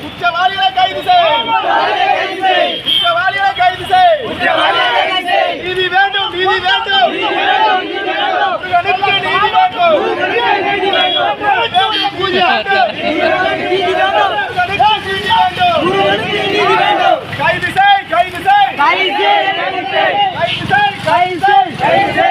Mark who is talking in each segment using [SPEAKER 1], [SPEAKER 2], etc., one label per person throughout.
[SPEAKER 1] குற்றவாளிகளை கைது செய் குற்றவாளிகளை கைது செய் நீதி வேண்டும் நீதி வேண்டும் நீதி வேண்டும் முருகனுக்கு நீதி வேண்டும் கைது செய் கைது செய் கைது செய் கைது செய்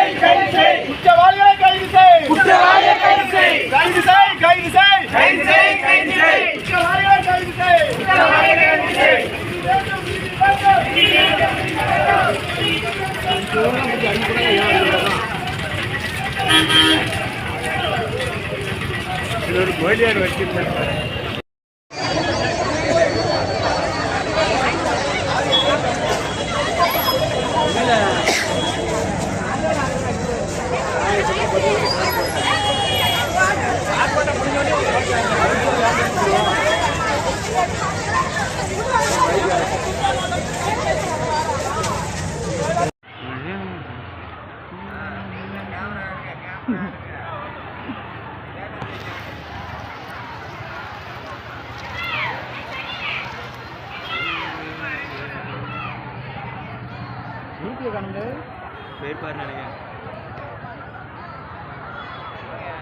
[SPEAKER 1] وليان وكيف
[SPEAKER 2] போயிருப்பாரு நினைக்கிறேன்.